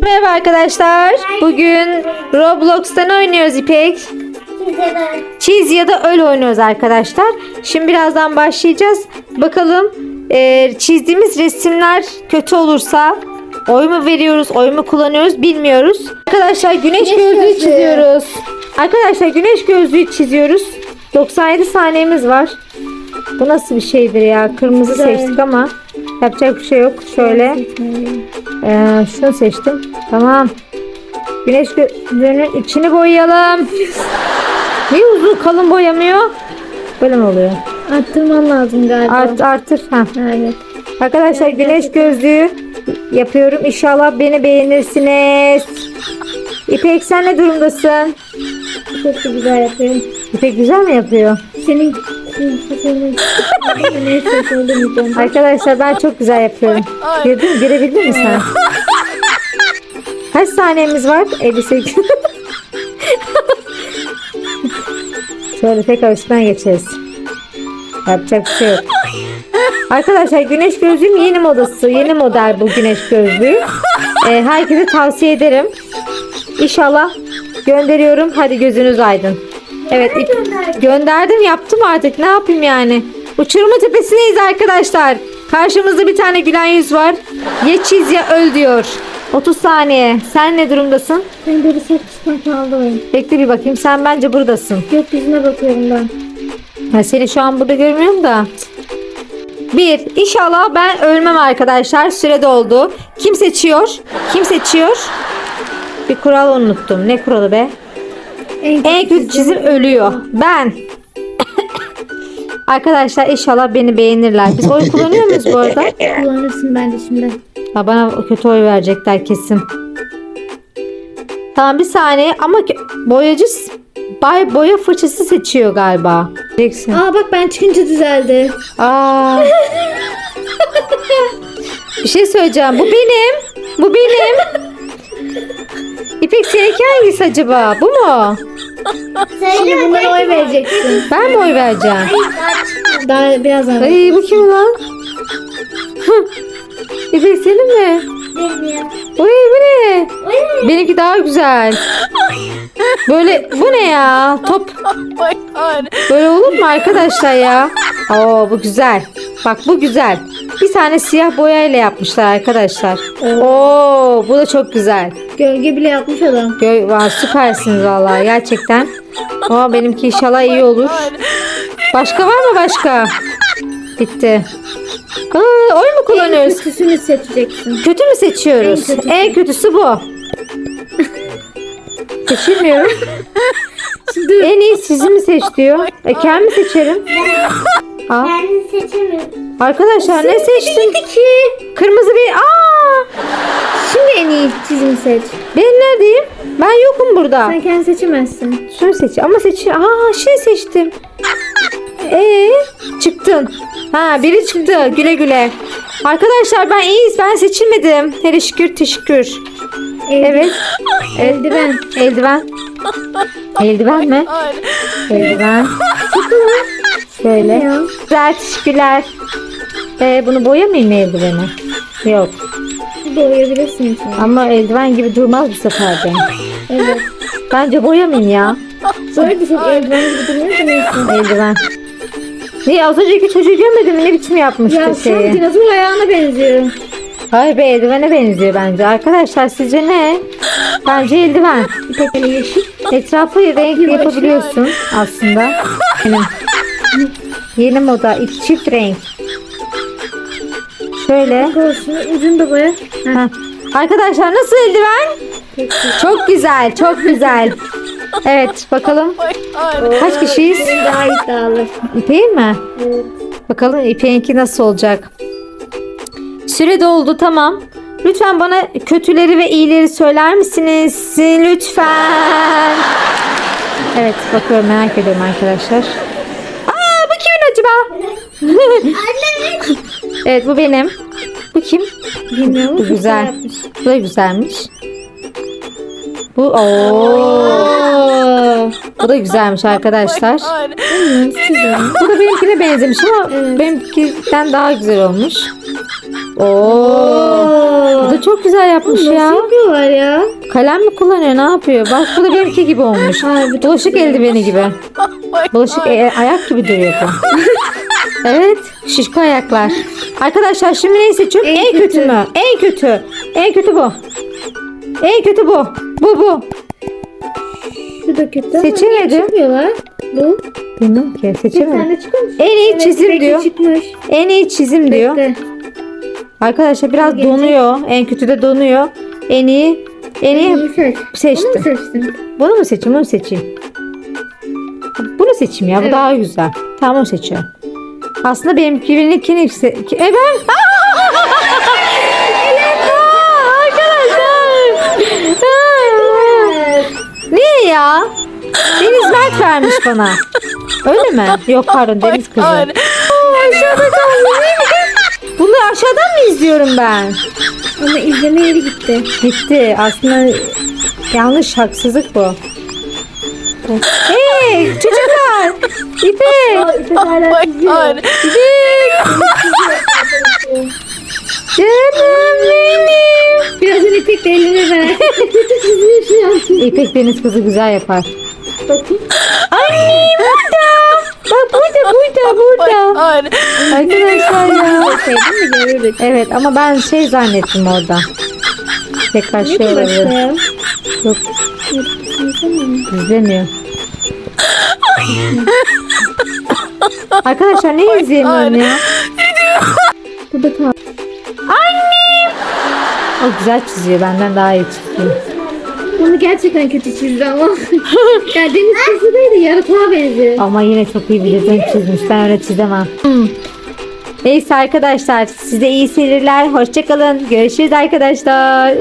Merhaba arkadaşlar. Bugün Roblox'tan oynuyoruz İpek. Çiz ya da öl oynuyoruz arkadaşlar. Şimdi birazdan başlayacağız. Bakalım e, çizdiğimiz resimler kötü olursa oy mu veriyoruz, oy mu kullanıyoruz bilmiyoruz. Arkadaşlar güneş, Güneş gözlüğü gözlüğü. çiziyoruz. Arkadaşlar güneş gözlüğü çiziyoruz. 97 saniyemiz var. Bu nasıl bir şeydir ya? Kırmızı Güzel. seçtik ama yapacak bir şey yok. Şöyle. Ee, şunu seçtim. Tamam. Güneş gözlüğünün içini boyayalım. Niye uzun kalın boyamıyor? Böyle mi oluyor? Arttırman lazım galiba. Art, artır. Ha. Evet. Arkadaşlar güneş gözlüğü yapıyorum. İnşallah beni beğenirsiniz. İpek sen ne durumdasın? Çok güzel yapıyorum. İpek güzel mi yapıyor? Senin Arkadaşlar ben çok güzel yapıyorum. Gördün mü? Görebildin mi sen? Kaç saniyemiz var? 58. Şöyle tekrar üstünden geçeriz. Yapacak bir şey yok. Arkadaşlar güneş gözlüğüm yeni modası. Yeni model bu güneş gözlüğü. Ee, herkese tavsiye ederim. İnşallah gönderiyorum. Hadi gözünüz aydın. Evet ip- gönderdim yaptım artık ne yapayım yani. Uçurma tepesindeyiz arkadaşlar. Karşımızda bir tane gülen yüz var. Ya çiz ya öl diyor. 30 saniye. Sen ne durumdasın? Ben böyle saç kısmı kaldım. Bekle bir bakayım. Sen bence buradasın. Gökyüzüne bakıyorum ben. Ha, seni şu an burada görmüyorum da. Bir. İnşallah ben ölmem arkadaşlar. Süre doldu. Kim seçiyor? Kim seçiyor? Bir kural unuttum. Ne kuralı be? En kötü çizim ölüyor. Ben. Arkadaşlar inşallah beni beğenirler. Biz oy kullanıyor muyuz bu arada? kullanırsın bence şimdi. Ha, bana kötü oy verecekler kesin. Tamam bir saniye ama boyacı bay boya fırçası seçiyor galiba. Diyeceksin. Aa bak ben çıkınca düzeldi. Aa. bir şey söyleyeceğim. Bu benim. Bu benim. İpek seninki hangisi acaba? Bu mu? Şimdi bunlara oy vereceksin. Ben mi oy vereceğim? Daha birazdan. Ay bu kim lan? İpek senin mi? Oy bu ne? Benimki daha güzel. Böyle bu ne ya? Top. Böyle olur mu arkadaşlar ya? Oo bu güzel. Bak bu güzel. Bir tane siyah boyayla yapmışlar arkadaşlar. Oo bu da çok güzel. Gölge bile yapmış adam. Gö Vay, süpersiniz vallahi gerçekten. Ama benimki inşallah iyi olur. Başka var mı başka? Bitti. Aa, oy mu kullanıyoruz? Kötüsünü seçeceksin. Kötü mü seçiyoruz? En kötüsü. En kötüsü bu. Seçilmiyorum. en iyi sizi mi seç diyor. E kendim mi seçerim? Aa, Ben seçemiyorum. arkadaşlar ne seçtin? Kırmızı bir. Aa, en iyi çizimi seç. ben neredeyim? Ben yokum burada. Sen kendini seçemezsin. Şunu seç. Ama seç. Aa şey seçtim. Ee çıktın. Ha biri çıktı. Güle güle. Arkadaşlar ben iyiyiz. Ben seçilmedim. Hele şükür teşekkür. Evet. Eldiven. Eldiven. Eldiven mi? Eldiven. Şöyle. Ya. Güzel teşekkürler. Ee, bunu boyamayayım mı eldiveni? Yok. Boyayabilirsin şimdi. Ama eldiven gibi durmaz bu sefer de. Evet. Bence boyamayayım ya. Böyle bir şey eldiven gibi durmuyor da neyse. Eldiven. Niye az önceki çocuğu görmedin mi? Ne biçim yapmıştı Ya şu an şeyi? dinozor ayağına benziyor. Hayır be eldivene benziyor bence. Arkadaşlar sizce ne? Bence eldiven. Etrafı renk yapabiliyorsun aslında. Benim. Yeni moda çift renk. Şöyle. Ucunu da boya. Heh. Arkadaşlar nasıl eldiven? Çok güzel, çok güzel. Evet, bakalım kaç kişiyiz? Daha iddialı. İpek'in mi? Evet. Bakalım İpek'inki nasıl olacak? Süre doldu, tamam. Lütfen bana kötüleri ve iyileri söyler misiniz? Lütfen. Evet, bakıyorum merak ediyorum arkadaşlar. Aa, bu kimin acaba? evet, bu benim. Bu kim? Bilmiyorum. Bu güzel. Bu da güzelmiş. Bu ooo. Bu da güzelmiş arkadaşlar. Çiziyorum. Bu da benimkine benzemiş ama benimkinden daha güzel olmuş. Oo. Bu da çok güzel yapmış Nasıl ya. yapıyorlar ya? Kalem mi kullanıyor? Ne yapıyor? Bak bu da benimki gibi olmuş. Çok Bulaşık eldiveni gibi. Bulaşık e, ayak gibi duruyor. evet. Şişko ayaklar. Arkadaşlar şimdi neyi seçiyorum? En, En kötü. kötü. mü? En kötü. En kötü bu. En kötü bu. Bu bu. Bu da kötü Seçemedim. Bu. Bilmiyorum ki. Seçemedim. En iyi çizim bekle diyor. çıkmış. En iyi çizim diyor. Bekle. Arkadaşlar biraz Gelecek. donuyor. En kötü de donuyor. En iyi. En iyi İyi seç. seçtim. Bunu mu seçtin? Bunu mu seçeyim? Bunu seçeyim. Bunu seçeyim ya. Bu Evet. daha güzel. Tamam onu seçiyorum. Aslında benimki benimkini se- ki- E ben... Arkadaşlar. Niye ya? Deniz Mert vermiş bana. Öyle mi? Yok pardon Deniz kızı. Aşağıda kaldı. Bunu aşağıdan mı izliyorum ben? Ama izleme yeri gitti. Gitti. Aslında yanlış haksızlık bu. Hey çocuklar. İpek. İpek hala izliyor. İpek. Canım benim. Birazdan İpek de eline ver. İpek deniz kızı güzel yapar. Bakayım. Anne burada. Bak burada burada burada. Arkadaşlar ya. Sevdin mi görürdük. Evet ama ben şey zannettim orada. Tekrar şey olabilir. Yok izlemiyor. Arkadaşlar ne izleyemiyorum ya? Bu da kaldı. O güzel çiziyor benden daha iyi çiziyor. Bunu gerçekten kötü çizdi ama. ya deniz kızı değil de yaratığa benziyor. Ama yine çok iyi bir resim çizmiş. Ben öyle çizemem. Neyse arkadaşlar size iyi seyirler. Hoşçakalın. Görüşürüz arkadaşlar.